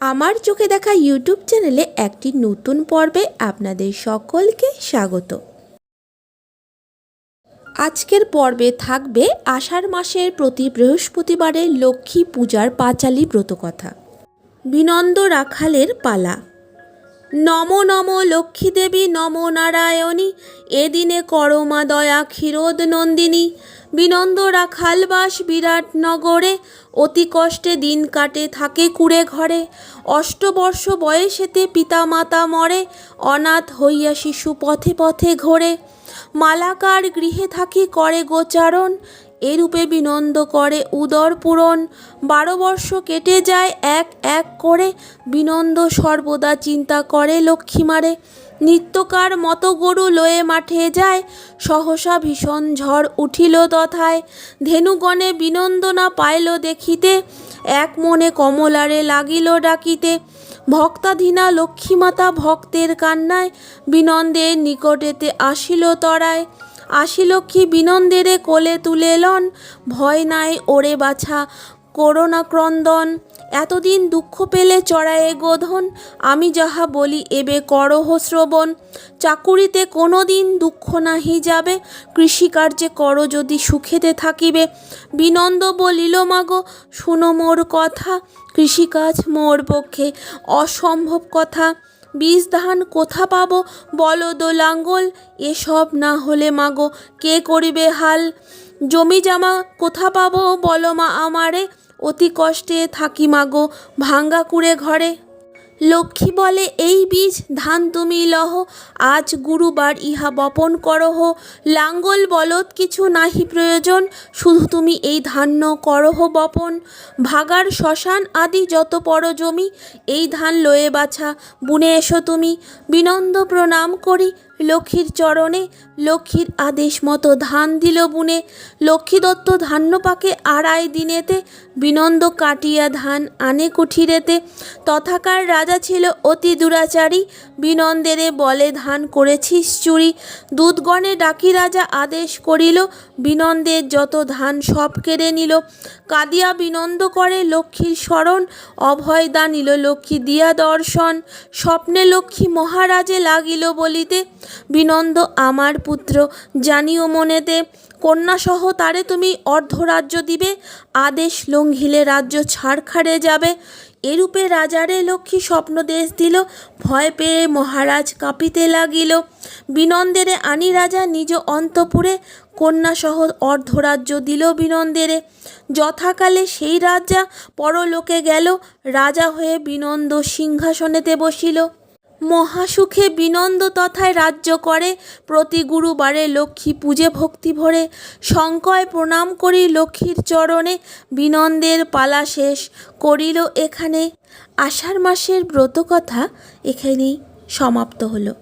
আমার চোখে দেখা ইউটিউব চ্যানেলে একটি নতুন পর্বে আপনাদের সকলকে স্বাগত। আজকের পর্বে থাকবে আষাঢ় মাসের প্রতি বৃহস্পতিবারের লক্ষ্মী পূজার পাঁচালী ব্রতকথা। বিনন্দ রাখালের পালা। নম নম লক্ষ্মী দেবী নম নারায়ণী। এদিনে করমা দয়া ক্ষীরোদ নন্দিনী। বিনন্দ রাখালবাস বিরাট নগরে। অতি কষ্টে দিন কাটে, থাকে কুড়ে ঘরে। অষ্টবর্ষ বয়সেতে পিতা মাতা মরে। অনাথ হইয়া শিশু পথে পথে ঘোরে। মালাকার গৃহে থাকি করে গোচারণ, এরূপে বিনন্দ করে উদর পূরণ। বারো বর্ষ কেটে যায়, এক এক করে বিনন্দ সর্বদা চিন্তা করে লক্ষ্মীমারে নিত্যকার মতো গরু লয়ে মাঠে যায়, সহসা ভীষণ ঝড় উঠিল তথায়। ধেনুগণে বিনন্দনা পাইল দেখিতে, এক মনে কমলারে লাগিল ডাকিতে। ভক্তাধীনা লক্ষ্মীমাতা ভক্তের কান্নায় বিনন্দের নিকটেতে আসিল তরায়। আশিলক্ষ্মী বিনন্দেরে কোলে তুলে লন? ভয় নাই ওরে বাছা করোনা ক্রন্দন এতদিন দুঃখ পেলে চড়ায়ে গোধন, আমি যাহা বলি এবে করহ শ্রবণ। চাকুরিতে কোনো দিন দুঃখ নাহি যাবে, কৃষিকার্যে কর যদি সুখেতে থাকিবে। বিনন্দ বলিল, মাগো, শুনো মোর কথা, কৃষিকাজ মোর পক্ষে অসম্ভব কথা। বীজ ধান কোথা পাবো? বলদ লাঙ্গল এসব না হলে, মাগো, কে করিবে হাল? জমি জামা কোথা পাবো? বলো মা আমারে। অতি কষ্টে থাকি মাগো, ভাঙ্গা কুড়ে ঘরে। লক্ষ্মী বলে, এই বীজ ধান তুমি লহ, আজ গুরুবার ইহা বপন করহ। লাঙ্গল বলদ কিছু নাহি প্রয়োজন, শুধু তুমি এই ধান্য করহ বপন। ভাগার শ্মশান আদি যত পর জমি এই ধান লয়ে বাছা। বুনে এসো তুমি, বিনন্দ প্রণাম করি লক্ষ্মীর চরণে লক্ষ্মীর আদেশ মতো ধান দিল বুনে। লক্ষ্মী দত্ত ধান্য পাকে আড়াই দিনেতে বিনন্দ কাটিয়া ধান আনে কুঠিরেতে। তথাকার রাজা ছিল অতি দুরাচারী, বিনন্দেরে বলে ধান করেছিস চুরি। দুধগণে ডাকি রাজা আদেশ করিল বিনন্দের যত ধান সব কেড়ে নিল। কাঁদিয়া বিনন্দ করে লক্ষ্মীর স্মরণ অভয় দানিল লক্ষ্মী দিয়া দর্শন। স্বপ্নে লক্ষ্মী মহারাজে লাগিল বলিতে বিনন্দ আমার পুত্র, জানিও মনেতে, কন্যাসহ তারে তুমি অর্ধরাজ্য দিবে, আদেশ লঙ্ঘিলে রাজ্য ছাড়খাড়ে যাবে। এরূপে রাজারে লক্ষ্মী স্বপ্নদেশ দিল, ভয় পেয়ে মহারাজ কাঁপিতে লাগিল। বিনন্দেরে আনি রাজা নিজ অন্তপুরে, কন্যাসহ অর্ধরাজ্য দিল বিনন্দেরে। যথাকালে সেই রাজা পরলোকে গেল, রাজা হয়ে বিনন্দ সিংহাসনেতে বসিল। মহাসুখে বিনন্দ তথায় রাজ্য করে, প্রতি গুরুবারে লক্ষ্মী পূজে ভক্তি ভরে। শঙ্কয় প্রণাম করি লক্ষ্মীর চরণে, বিনন্দের পালা শেষ করিল এখানে। আষাঢ় মাসের ব্রত কথা এখানেই সমাপ্ত হলো।